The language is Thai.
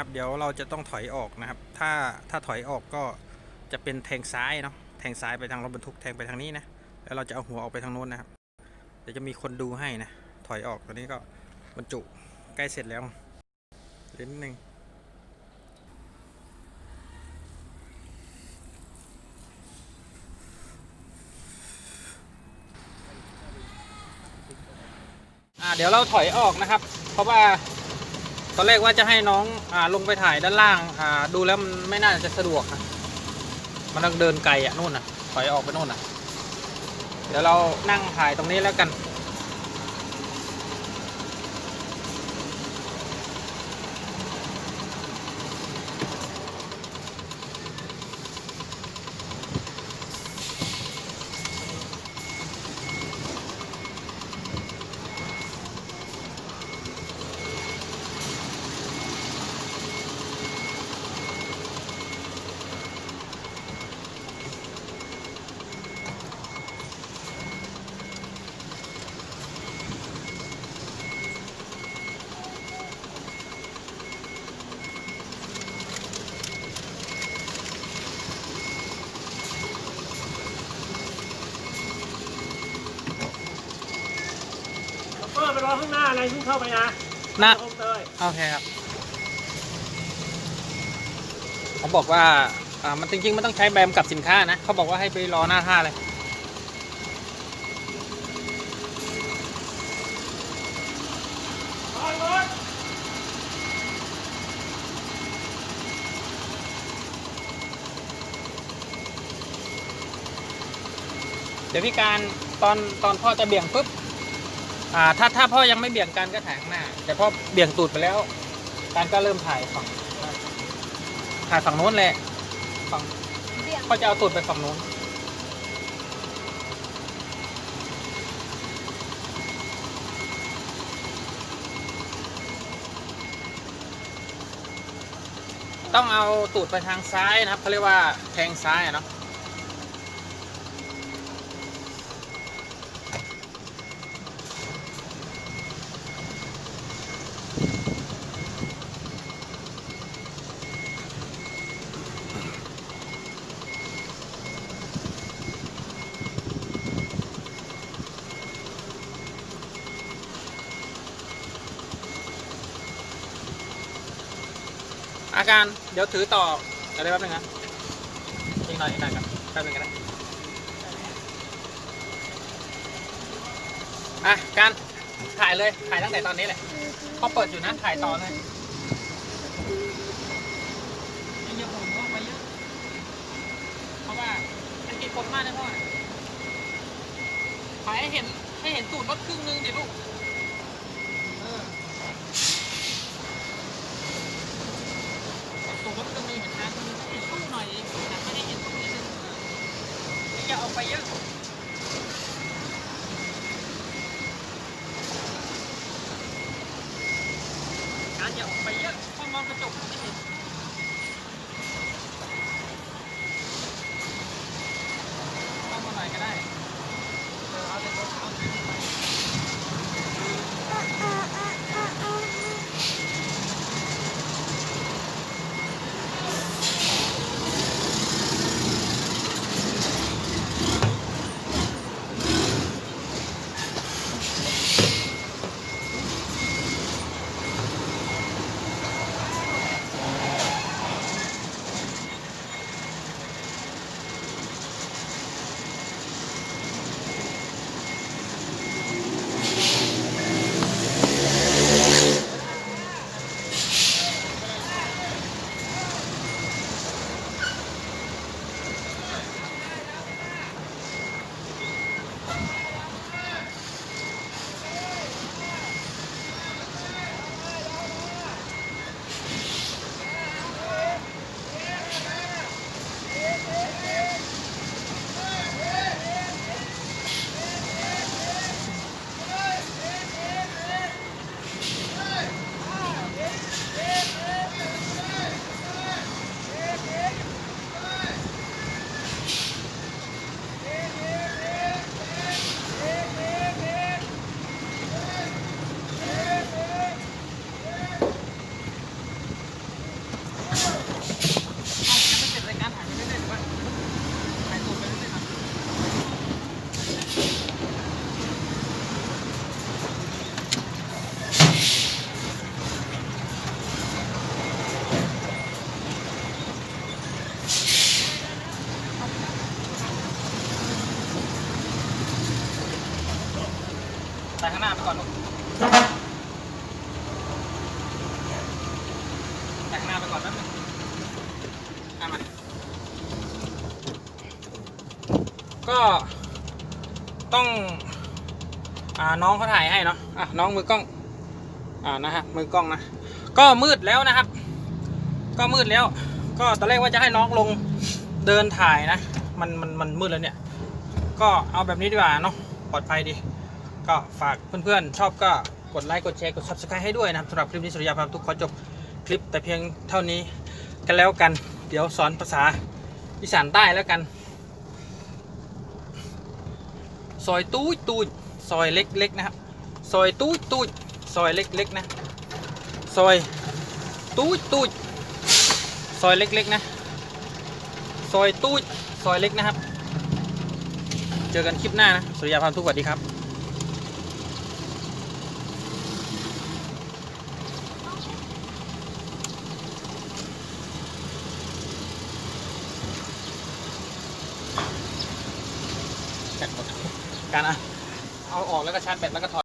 นะครับ เดี๋ยวเราจะต้องถอยออกนะครับ ถ้าถ้าถอยออกก็จะเป็นแทงซ้ายเนาะแทงซ้ายไปทางรถบรรทุกแทงไปทางนี้นะแล้วเราจะเอาหัวออกไปทางโน้นนะครับ เดี๋ยวจะมีคนดูให้นะถอยออกตอนนี้ก็บรรจุใกล้เสร็จแล้วเลือนิดนึงอ่าเดี๋ยวเราถอยออกนะครับ เพราะว่า ตอนแรกว่าจะให้น้องอ่าลงไปถ่ายด้านล่างอ่าดูแล้วมันไม่น่าจะสะดวกนะมันต้องเดินไกลอะนู่นน่ะถอยออกไปนู่นน่ะ เดี๋ยวเรานั่งถ่ายตรงนี้แล้วกัน ข้างหน้าอะไรเพิ่งเข้าไปนะนะคลองเตยโอเคครับเขาบอกว่าอ่ามันจริงๆมันต้องใช้แบมกับสินค้านะเขาบอกว่าให้ไปรอหน้าท่าเลยถอยรถเดี๋ยวพี่การตอนตอนพ่อจะเบี่ยงปุ๊บ อ่าถ้าถ้าพ่อยังไม่เบี่ยงการก็ถ่ายข้างหน้า แต่พอเบี่ยงตูดไปแล้ว การก็เริ่มถ่ายฝั่งถ่ายฝั่งโน้นแหละฝั่งพ่อจะเอาตูดไปฝั่งโน้นต้องเอาตูดไปทางซ้ายนะครับเขาเรียกว่าแทงซ้ายอะเนาะ อาการเดี๋ยวถือต่ออะไรแป๊บนึงนะอีกหน่อยอีกหน่อยครับแป๊บนึงกันนะอะการถ่ายเลยถ่ายตั้งแต่ตอนนี้แหละพอเปิดอยู่นะถ่ายต่อเลยย่าหมุนเข้าไปเยอะเพราะว่ามันกินคนมากนะพ่อถ่ายให้เห็นให้เห็นตูดรถครึ่งนึงดิลูกเออ ตรงรถก็มีเห็นทางมันเห็นตู้หน่อยเองแต่ไม่ได้เห็นตรงนี้เลยอย่าออกไปเยอะการ อย่าออกไปเยอะเพราะมองกระจกไม่เห็น ไปข้างหน้าไปก่อนลูกไปหน้าไปก่อนนึงอะมาก็ต้อง อ่าน้องเขาถ่ายให้เนาะอะน้องมือกล้อง อ่านะฮะมือกล้องนะก็มืดแล้วนะครับ ก็มืดแล้ว ก็ตอนแรกว่าจะให้น้องลงเดินถ่ายนะ มันมันมันมืดแล้วเนี่ย ก็เอาแบบนี้ดีกว่าเนาะปลอดภัยดี ก็ฝากเพื่อนๆ ชอบก็กดไลค์กดแชร์กด subscribe ให้ด้วยนะครับสำหรับคลิปนี้สุริยาพาทุกขอจบคลิปแต่เพียงเท่านี้กันแล้วกัน เดี๋ยวสอนภาษาอีสานใต้แล้วกัน ซอยตู้ตู้ซอยเล็กๆนะครับ ซอยตู้ตู้ซอยเล็กๆนะ ซอยตู้ตู้ซอยเล็กๆนะ ซอยตู้ซอยเล็กนะครับ เจอกันคลิปหน้านะ สุริยาพาทุกสวัสดีครับ แบตหมด การอะเอาออกแล้วก็ชาร์จแบตแล้วก็ถอด